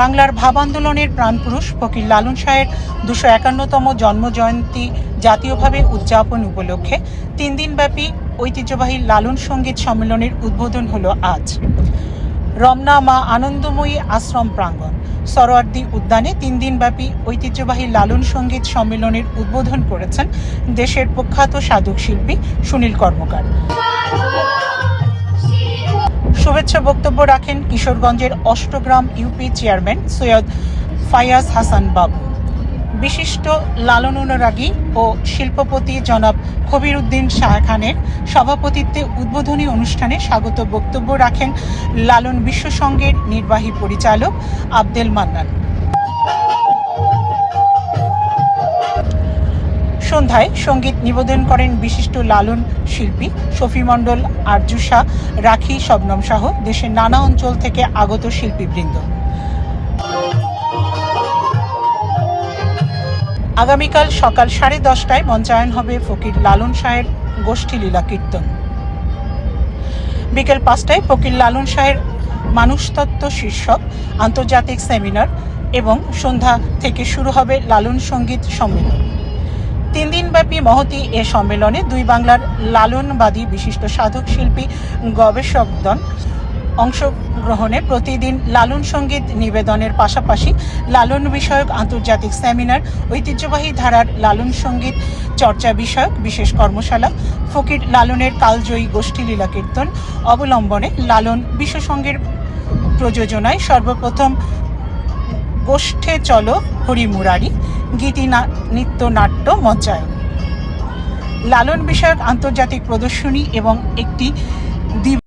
বাংলার ভাব আন্দোলনের প্রাণপুরুষ ফকির লালন শাহের দুশো একান্নতম জন্মজয়ন্তী জাতীয়ভাবে উদযাপন উপলক্ষে তিন দিনব্যাপী ঐতিহ্যবাহী লালন সংগীত সম্মেলনের উদ্বোধন হলো আজ। রমনা মা আনন্দময়ী আশ্রম প্রাঙ্গণ, সরোয়ার্দী উদ্যানে তিন দিনব্যাপী ঐতিহ্যবাহী লালন সংগীত সম্মেলনের উদ্বোধন করেছেন দেশের প্রখ্যাত সাধক শিল্পী সুনীল কর্মকার। শুভেচ্ছা বক্তব্য রাখেন কিশোরগঞ্জের অষ্টগ্রাম ইউপি চেয়ারম্যান সৈয়দ ফায়াজ হাসান বাবু। বিশিষ্ট লালন অনুরাগী ও শিল্পপতি জনাব কবির উদ্দিন শাহ খানের সভাপতিত্বে উদ্বোধনী অনুষ্ঠানে স্বাগত বক্তব্য রাখেন লালন বিশ্বসংঘের নির্বাহী পরিচালক আব্দেল মান্নান। সন্ধ্যায় সংগীত নিবেদন করেন বিশিষ্ট লালন শিল্পী শফি মণ্ডল, আরজু শাহ, রাখি শবনম সহ দেশের নানা অঞ্চল থেকে আগত শিল্পীবৃন্দ। আগামীকাল সকাল সাড়ে দশটায় মঞ্চায়ন হবে ফকির লালন শাহের গোষ্ঠী লীলা কীর্তন। বিকেল পাঁচটায় ফকির লালন শাহের মানুষতত্ত্ব শীর্ষক আন্তর্জাতিক সেমিনার এবং সন্ধ্যা থেকে শুরু হবে লালন সংগীত সম্মেলন। তিন দিনব্যাপী মহতি এ সম্মেলনে দুই বাংলার লালনবাদী বিশিষ্ট সাধক শিল্পী গবেষকগণ অংশগ্রহণে প্রতিদিন লালন সংগীত নিবেদনের পাশাপাশি লালন বিষয়ক আন্তর্জাতিক সেমিনার, ঐতিহ্যবাহী ধারার লালন সংগীত চর্চা বিষয়ক বিশেষ কর্মশালা, ফকির লালনের কালজয়ী গোষ্ঠী লীলা কীর্তন অবলম্বনে লালন বিশ্বসঙ্গের প্রযোজনায় সর্বপ্রথম গোষ্ঠে চলো হরি মুরারি গীতি নৃত্য নাট্য মঞ্চায়ন। লালন বিষয়ক আন্তর্জাতিক প্রদর্শনী এবং একটি